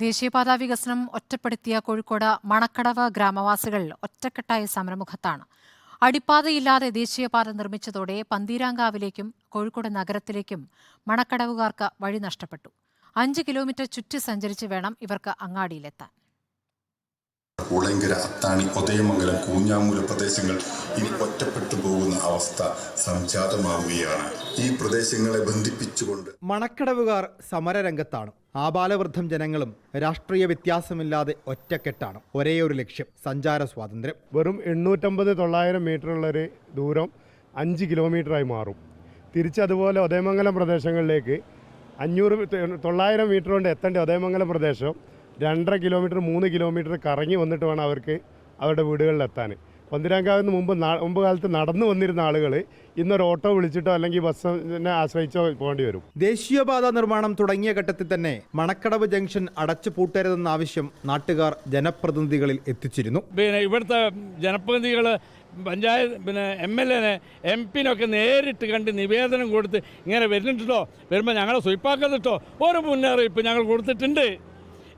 ദേശീയപാതാ വികസനം ഒറ്റപ്പെടുത്തിയ കോഴിക്കോട് മണക്കടവ് ഗ്രാമവാസികൾ ഒറ്റക്കെട്ടായ സമരമുഖത്താണ്. അടിപ്പാതയില്ലാതെ ദേശീയപാത നിർമ്മിച്ചതോടെ പന്തീരാങ്കാവിലേക്കും കോഴിക്കോട് നഗരത്തിലേക്കും മണക്കടവുകാർക്ക് വഴി നഷ്ടപ്പെട്ടു. അഞ്ച് കിലോമീറ്റർ ചുറ്റി സഞ്ചരിച്ച് വേണം ഇവർക്ക് അങ്ങാടിയിലെത്താൻ. കൂളങ്കര അത്താണി ഉദയമംഗലം കൂഞ്ഞാമൂല പ്രദേശങ്ങൾ ഇനി ഒറ്റപ്പെട്ടു പോകുന്ന അവസ്ഥ സംജാതമാവുകയാണ്. ഈ പ്രദേശങ്ങളെ ബന്ധിപ്പിച്ചുകൊണ്ട് മണക്കടവുകാർ സമരരംഗത്താണ്. ആബാലവൃദ്ധം ജനങ്ങളും രാഷ്ട്രീയ വ്യത്യാസമില്ലാതെ ഒറ്റക്കെട്ടാണ്. ഒരേ ഒരു ലക്ഷ്യം സഞ്ചാര സ്വാതന്ത്ര്യം. വെറും എണ്ണൂറ്റമ്പത് തൊള്ളായിരം മീറ്ററുള്ളൊരു ദൂരം അഞ്ച് കിലോമീറ്ററായി മാറും. തിരിച്ചതുപോലെ ഉദയമംഗലം പ്രദേശങ്ങളിലേക്ക് അഞ്ഞൂറ് തൊള്ളായിരം മീറ്റർ കൊണ്ട് എത്തേണ്ട ഉദയമംഗലം പ്രദേശം രണ്ടര കിലോമീറ്റർ മൂന്ന് കിലോമീറ്റർ കറങ്ങി വന്നിട്ട് വേണം അവർക്ക് അവരുടെ വീടുകളിലെത്താൻ. പന്തിരാങ്കാവിൽ നിന്ന് മുമ്പ് മുമ്പ് കാലത്ത് നടന്നു വന്നിരുന്ന ആളുകൾ ഇന്നൊരു ഓട്ടോ വിളിച്ചിട്ടോ അല്ലെങ്കിൽ ബസ്സിനെ ആശ്രയിച്ചോ പോകേണ്ടി വരും. ദേശീയപാത നിർമ്മാണം തുടങ്ങിയ ഘട്ടത്തിൽ തന്നെ മണക്കടവ് ജംഗ്ഷൻ അടച്ചു പൂട്ടരുതെന്ന ആവശ്യം നാട്ടുകാർ ജനപ്രതിനിധികളിൽ എത്തിച്ചിരുന്നു. പിന്നെ ഇവിടുത്തെ ജനപ്രതിനിധികൾ പഞ്ചായത്ത് പിന്നെ എം എൽ എനെ എം പിനൊക്കെ നേരിട്ട് കണ്ട് നിവേദനം കൊടുത്ത് ഇങ്ങനെ വരുന്നുണ്ടോ വരുമ്പോൾ ഞങ്ങളെ സ്വയ്പാക്കത്തിട്ടോ ഒരു മുന്നറിയിപ്പ് ഞങ്ങൾ കൊടുത്തിട്ടുണ്ട്.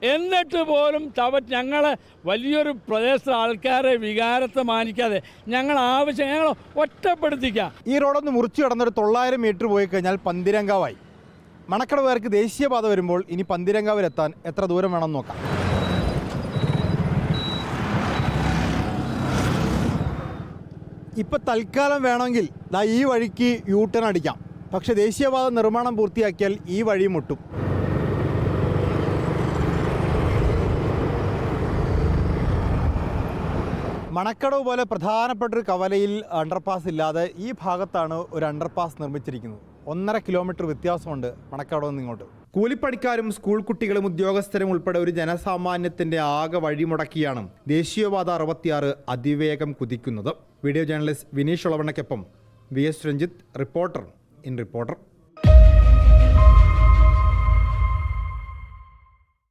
എന്നിട്ട് പോലും തവ ഞങ്ങൾ വലിയൊരു പ്രദേശത്തെ ആൾക്കാരെ വികാരത്തെ മാനിക്കാതെ ഞങ്ങൾ ആവശ്യം ഞങ്ങൾ ഒറ്റപ്പെടുത്തിക്കാം. ഈ റോഡൊന്ന് മുറിച്ചു കടന്നൊരു തൊള്ളായിരം മീറ്റർ പോയി കഴിഞ്ഞാൽ പന്തിരങ്കാവായി. മണക്കടവുകാർക്ക് ദേശീയപാത വരുമ്പോൾ ഇനി പന്തിരങ്കാവിലെത്താൻ എത്ര ദൂരം വേണം നോക്കാം. ഇപ്പം തൽക്കാലം വേണമെങ്കിൽ ദാ ഈ വഴിക്ക് യൂ ടേൺ അടിക്കാം. പക്ഷേ ദേശീയപാത നിർമ്മാണം പൂർത്തിയാക്കിയാൽ ഈ വഴി മുട്ടും. മണക്കടവ് പോലെ പ്രധാനപ്പെട്ട ഒരു കവലയിൽ അണ്ടർപാസ് ഇല്ലാതെ ഈ ഭാഗത്താണ് ഒരു അണ്ടർപാസ് നിർമ്മിച്ചിരിക്കുന്നത്. ഒന്നര കിലോമീറ്റർ വ്യത്യാസമുണ്ട് മണക്കടവ് നിന്നിങ്ങോട്ട് കൂലിപ്പണിക്കാരും സ്കൂൾ കുട്ടികളും ഉദ്യോഗസ്ഥരും ഉൾപ്പെടെ ഒരു ജനസാമാന്യത്തിന്റെ ആകെ വഴിമുടക്കിയാണ് ദേശീയപാത അറുപത്തിയാറ് അതിവേഗം കുതിക്കുന്നത്. Video journalist Vineesh ഒളവണ്ണയ്ക്കൊപ്പം V S Ranjith reporter in reporter.